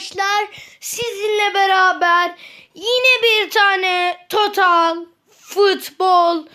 arkadaşlar sizinle beraber yine bir tane total futbol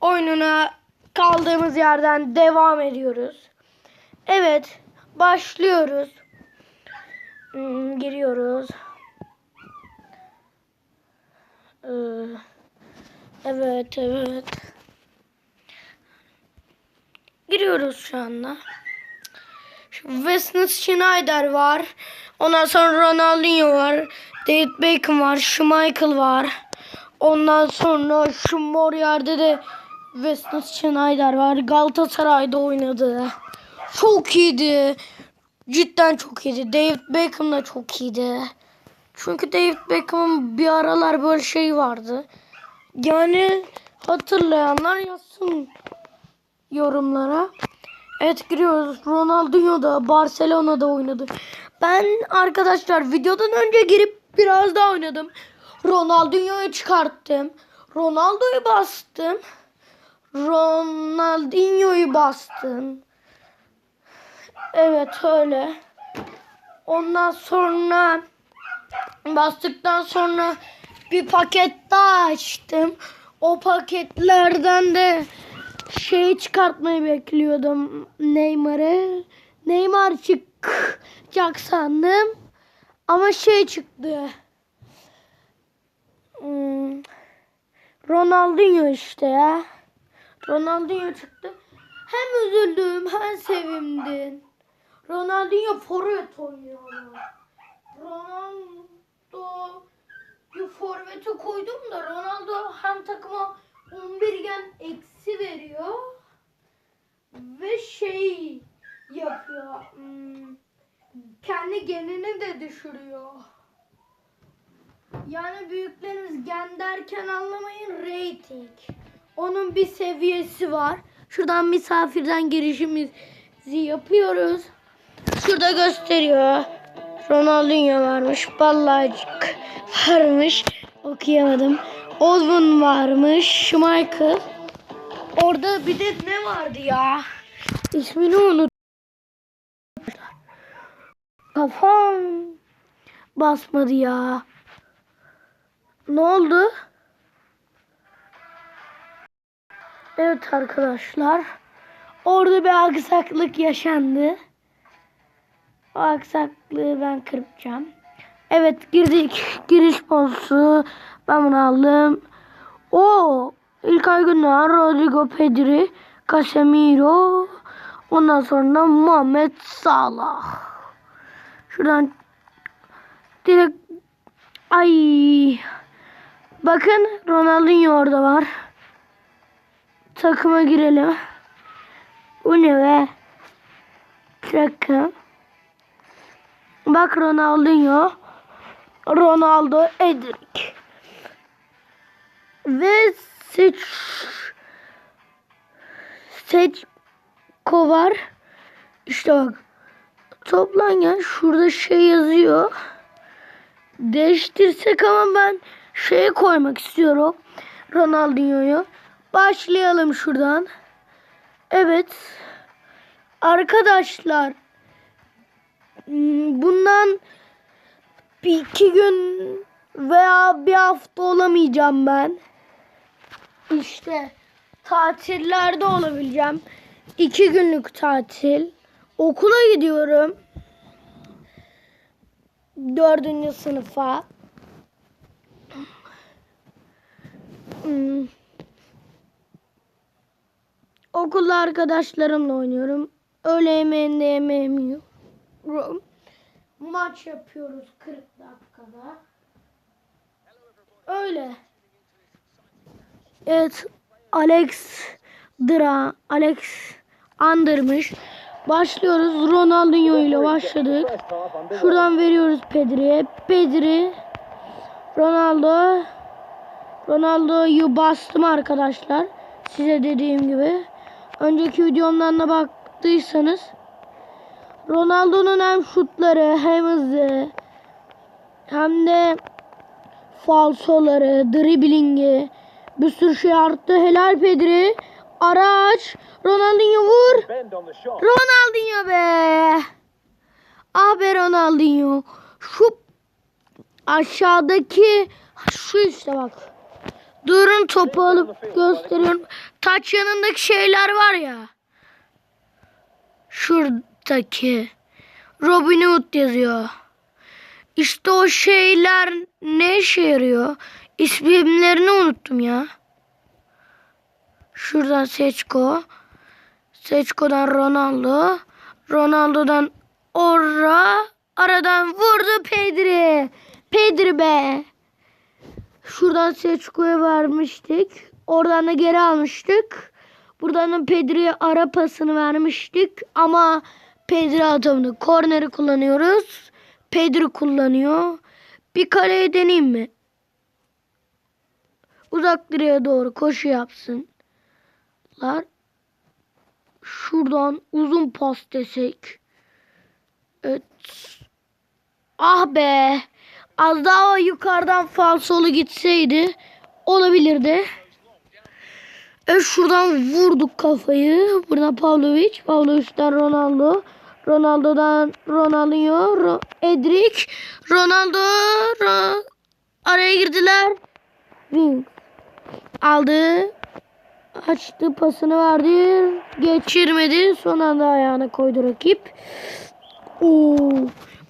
oyununa kaldığımız yerden devam ediyoruz. Evet başlıyoruz. Hmm, giriyoruz. Ee, evet evet. Giriyoruz şu anda. Wesley Schneider var. Ondan sonra Ronaldinho var. David Beckham var. Schmeichel var. Ondan sonra şu mor yerde de Wesley Schneider var. Galatasaray'da oynadı. Çok iyiydi. Cidden çok iyiydi. David Beckham da çok iyiydi. Çünkü David Beckham'ın bir aralar böyle şey vardı. Yani hatırlayanlar yazsın yorumlara. Evet giriyoruz. Ronaldinho da Barcelona'da oynadı. Ben arkadaşlar videodan önce girip biraz daha oynadım. Ronaldinho'yu çıkarttım. Ronaldo'yu bastım. Ronaldinho'yu bastım. Evet öyle. Ondan sonra bastıktan sonra bir paket daha açtım. O paketlerden de şey çıkartmayı bekliyordum Neymar'ı. Neymar çıkacak sandım. Ama şey çıktı. Hmm, Ronaldinho işte ya. Ronaldinho çıktı. Hem üzüldüm hem sevindim. Ronaldinho forvet oynuyor. Ronaldo bir forvete koydum da Ronaldo hem takıma 11 gen eksi veriyor ve şey yapıyor. hmm, kendi genini de düşürüyor. Yani büyükleriniz gen derken anlamayın rating. Onun bir seviyesi var. Şuradan misafirden girişimizi yapıyoruz. Şurada gösteriyor. Ronaldinho varmış. Ballacık varmış. Okuyamadım. Ozman varmış. Schmeichel. Orada bir de ne vardı ya? İsmini unut. Kafam basmadı ya. Ne oldu? Evet arkadaşlar. Orada bir aksaklık yaşandı. O aksaklığı ben kırpacağım. Evet girdik. Giriş bonusu. Ben bunu aldım. O İlkay Gündoğan, Rodrigo Pedri, Casemiro. Ondan sonra Muhammed Salah. Şuradan direkt ay bakın Ronaldinho orada var. Takıma girelim. Bu ne be? Takım. Bak Ronaldinho. Ronaldo Edric. Ve seç Seçko var. İşte bak. Toplangen şurada şey yazıyor. Değiştirsek ama ben şeye koymak istiyorum. Ronaldinho'yu. Başlayalım şuradan. Evet. Arkadaşlar Hmm, bundan bir iki gün veya bir hafta olamayacağım ben. İşte tatillerde olabileceğim. İki günlük tatil. Okula gidiyorum. Dördüncü sınıfa. Hmm. Okulda arkadaşlarımla oynuyorum. Öğle yemeğinde yemeğim yok ro- maç yapıyoruz 40 dakikada. Öyle. Evet. Alex Dra Alex andırmış. Başlıyoruz. Ronaldinho ile başladık. Şuradan veriyoruz Pedri'ye. Pedri Ronaldo Ronaldo'yu bastım arkadaşlar. Size dediğim gibi. Önceki videomdan da baktıysanız Ronaldo'nun hem şutları hem hızı hem de falsoları, driblingi bir sürü şey arttı. Helal Pedri. Araç. Ronaldinho vur. Ronaldinho be. Ah be Ronaldinho. Şu aşağıdaki şu işte bak. Durun topu alıp gösteriyorum. Taç yanındaki şeyler var ya. Şuradaki. Robin Hood yazıyor. İşte o şeyler ne işe yarıyor? İsimlerini unuttum ya. Şuradan Seçko. Seçko'dan Ronaldo. Ronaldo'dan Orra. Aradan vurdu Pedri. Pedri be. Şuradan Seçko'ya vermiştik. Oradan da geri almıştık. Buradan da Pedri'ye ara pasını vermiştik. Ama Pedri atamadı. Korneri kullanıyoruz. Pedri kullanıyor. Bir kaleye deneyeyim mi? Uzak direğe doğru koşu yapsınlar. Şuradan uzun pas desek. Evet. Ah be. Az daha yukarıdan falsolu gitseydi olabilirdi. E şuradan vurduk kafayı. Burada Pavlovic. Pavlovic'den Ronaldo. Ronaldo'dan Ronaldinho. Ro Edric. Ronaldo. Ro araya girdiler. Wing. Aldı. Açtı pasını verdi. Geçirmedi. Son anda ayağına koydu rakip. Oo,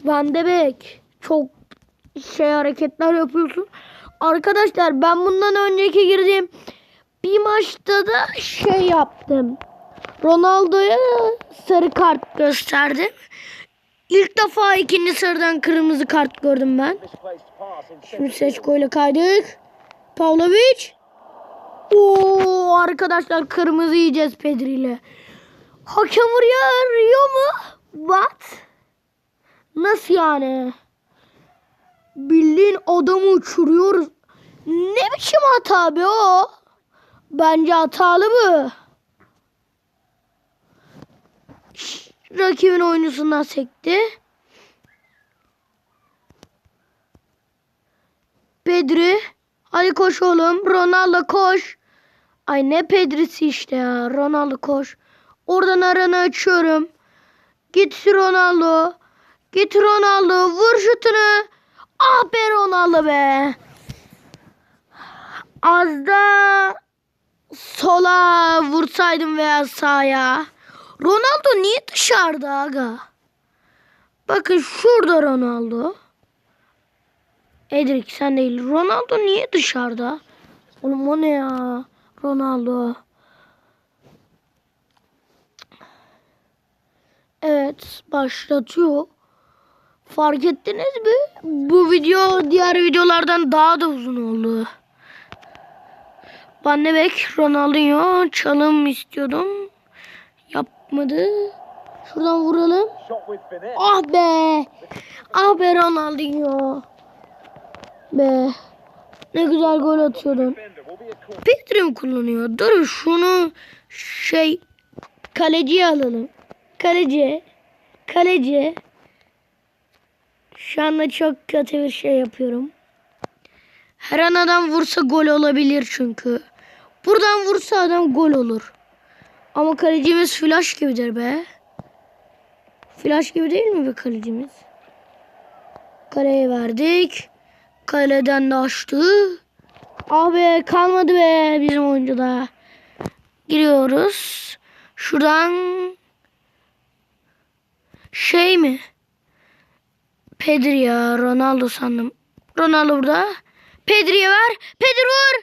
Van de Beek. Çok şey hareketler yapıyorsun. Arkadaşlar ben bundan önceki girdiğim bir maçta da şey yaptım. Ronaldo'ya sarı kart gösterdim. İlk defa ikinci sarıdan kırmızı kart gördüm ben. Şimdi Seçko ile kaydık. Pavlovic. Oo arkadaşlar kırmızı yiyeceğiz Pedri ile. Hakem buraya arıyor mu? What? Nasıl yani? Bildiğin adamı uçuruyoruz. Ne biçim hata be o? Bence hatalı bu. Rakibin oyuncusundan sekti. Pedri. Hadi koş oğlum. Ronaldo koş. Ay ne Pedri'si işte ya. Ronaldo koş. Oradan aranı açıyorum. Git Ronaldo. Git Ronaldo. Vur şutunu. Ah be Ronaldo be. Az da sola vursaydım veya sağa. Ronaldo niye dışarıda aga? Bakın şurada Ronaldo. Edric sen değil. Ronaldo niye dışarıda? Oğlum o ne ya? Ronaldo. Evet başlatıyor. Fark ettiniz mi? Bu video diğer videolardan daha da uzun oldu. Van de Beek, Ronaldinho çalım istiyordum. Yapmadı. Şuradan vuralım. Ah be. Ah be Ronaldinho. Be. Ne güzel gol atıyordun. Pedri mi kullanıyor? Dur şunu şey kaleciye alalım. Kaleci. Kaleci. Şu anda çok kötü bir şey yapıyorum. Her an adam vursa gol olabilir çünkü. Buradan vursa adam gol olur. Ama kalecimiz flash gibidir be. Flash gibi değil mi be kalecimiz? Kaleye verdik. Kaleden de açtı. Ah be kalmadı be bizim oyuncuda. Giriyoruz. Şuradan şey mi? Pedri ya Ronaldo sandım. Ronaldo burada. Pedri'ye ver. Pedri vur.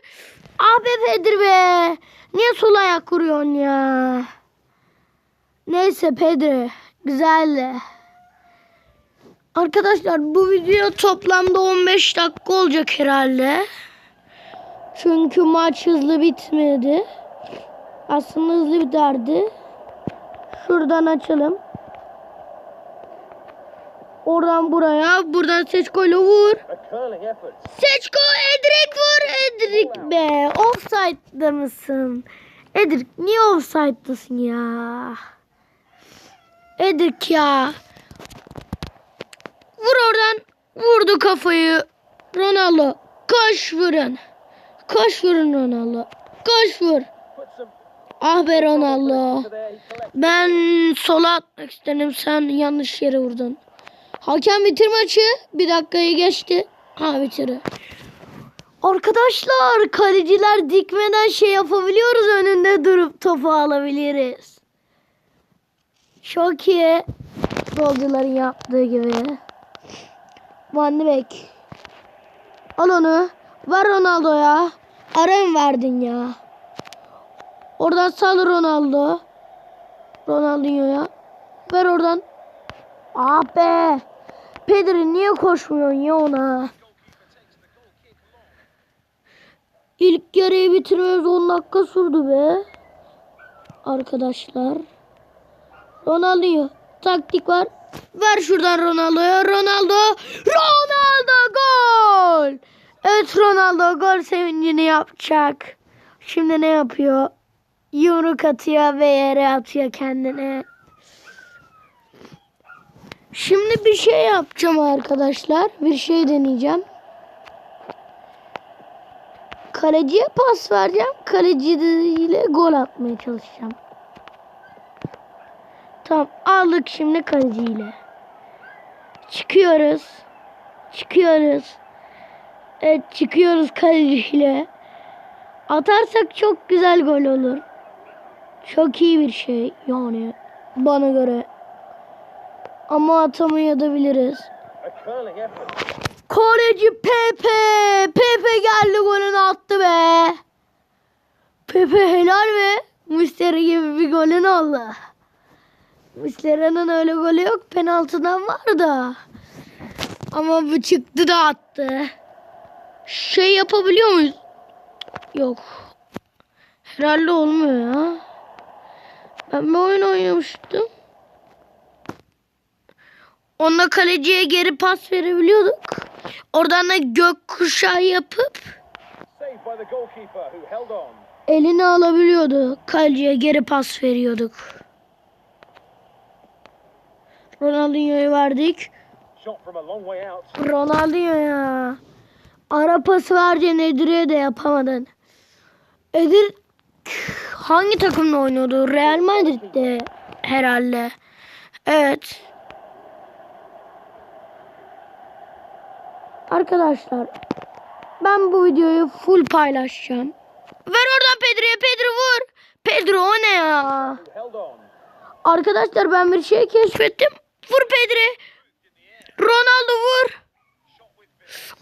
Ah be Pedri be. Niye sol ayak vuruyorsun ya? Neyse Pedri. Güzeldi. Arkadaşlar bu video toplamda 15 dakika olacak herhalde. Çünkü maç hızlı bitmedi. Aslında hızlı biterdi. Şuradan açalım. Oradan buraya. Buradan Seçko ile vur. Seçko Edrik vur. Edrik be. Offside'da mısın? Edrik niye offside'dasın ya? Edrik ya. Vur oradan. Vurdu kafayı. Ronaldo. Koş vurun. Koş vurun Ronaldo. Koş vur. Ah be Ronaldo. Ben sola atmak istedim. Sen yanlış yere vurdun. Hakem bitir maçı. Bir dakikayı geçti. Ha bitir. Arkadaşlar kaleciler dikmeden şey yapabiliyoruz. Önünde durup topu alabiliriz. Çok iyi. Futbolcuların yaptığı gibi. Van de Beek. Al onu. Ver Ronaldo'ya. Ara mı verdin ya? Oradan sal Ronaldo. Ronaldinho'ya. Ver oradan. Ah be. Pedri niye koşmuyorsun ya ona? İlk yarıyı bitirmemiz 10 dakika sürdü be. Arkadaşlar. Ronaldinho. Taktik var. Ver şuradan Ronaldo'ya. Ronaldo. Ronaldo gol. Evet Ronaldo gol sevincini yapacak. Şimdi ne yapıyor? Yumruk atıyor ve yere atıyor kendine. Şimdi bir şey yapacağım arkadaşlar. Bir şey deneyeceğim. Kaleciye pas vereceğim. Kaleciyle gol atmaya çalışacağım. Tamam aldık şimdi kaleciyle. Çıkıyoruz. Çıkıyoruz. Evet çıkıyoruz kaleciyle. Atarsak çok güzel gol olur. Çok iyi bir şey yani bana göre. Ama atamayabiliriz. Kaleci Pepe. Pepe geldi golünü attı be. Pepe helal be. Mustera gibi bir golün oldu. Mustera'nın öyle golü yok. Penaltıdan var da. Ama bu çıktı da attı. Şey yapabiliyor muyuz? Yok. Herhalde olmuyor ya. Ben bir oyun oynamıştım. Onunla kaleciye geri pas verebiliyorduk. Oradan da gökkuşağı yapıp elini alabiliyordu. Kaleciye geri pas veriyorduk. Ronaldinho'yu verdik. Ronaldinho ya. Ara pası vereceksin Edir'e de yapamadın. Edir hangi takımla oynuyordu? Real Madrid'de herhalde. Evet. Arkadaşlar ben bu videoyu full paylaşacağım. Ver oradan Pedro'ya Pedro vur. Pedro o ne ya? Arkadaşlar ben bir şey keşfettim. Vur Pedri. Ronaldo vur.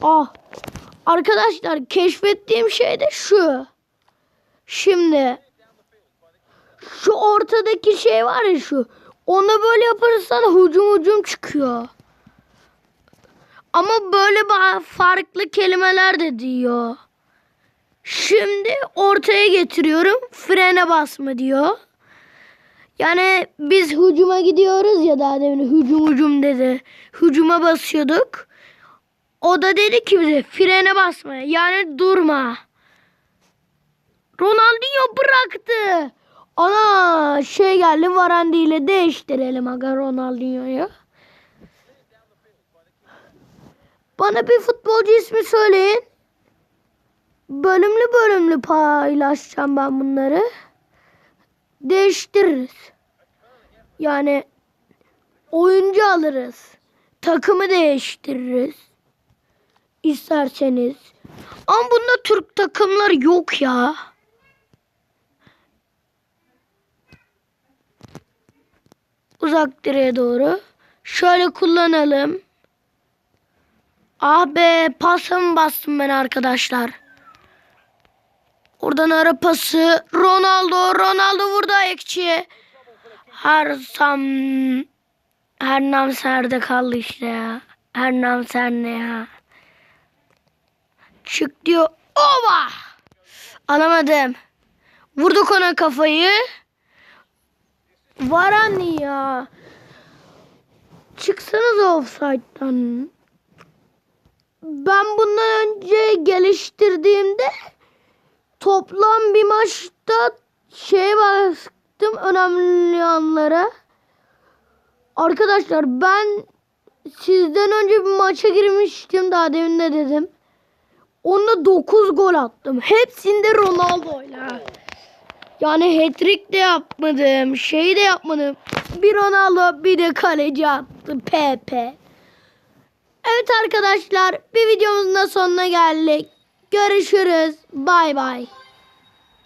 Ah. Arkadaşlar keşfettiğim şey de şu. Şimdi şu ortadaki şey var ya şu. Onu böyle yaparsan hucum hucum çıkıyor. Ama böyle farklı kelimeler de diyor. Şimdi ortaya getiriyorum. Frene basma diyor. Yani biz hücuma gidiyoruz ya daha demin hücum hücum dedi. Hücuma basıyorduk. O da dedi ki bize frene basma yani durma. Ronaldinho bıraktı. Ana şey geldi Varandi ile değiştirelim aga Ronaldinho'yu. Bana bir futbolcu ismi söyleyin. Bölümlü bölümlü paylaşacağım ben bunları değiştiririz. Yani oyuncu alırız. Takımı değiştiririz. İsterseniz. Ama bunda Türk takımları yok ya. Uzak direğe doğru. Şöyle kullanalım. Ah be pasımı bastım ben arkadaşlar. Oradan ara pası. Ronaldo. Ronaldo vurdu ayakçıya. Her sam her nam serde kaldı işte ya. Her nam sende ya. Çık diyor. Ova! Alamadım. Vurduk ona kafayı. Varani ya. Çıksanız offside'dan. Ben bundan önce geliştirdiğimde toplam bir maçta şey baktım önemli anlara. Arkadaşlar ben sizden önce bir maça girmiştim daha demin de dedim. Onda 9 gol attım. Hepsinde Ronaldo'yla. Yani hat-trick de yapmadım. Şey de yapmadım. Bir Ronaldo bir de kaleci attı. Pepe. Evet arkadaşlar bir videomuzun da sonuna geldik. Görüşürüz. Bay bay.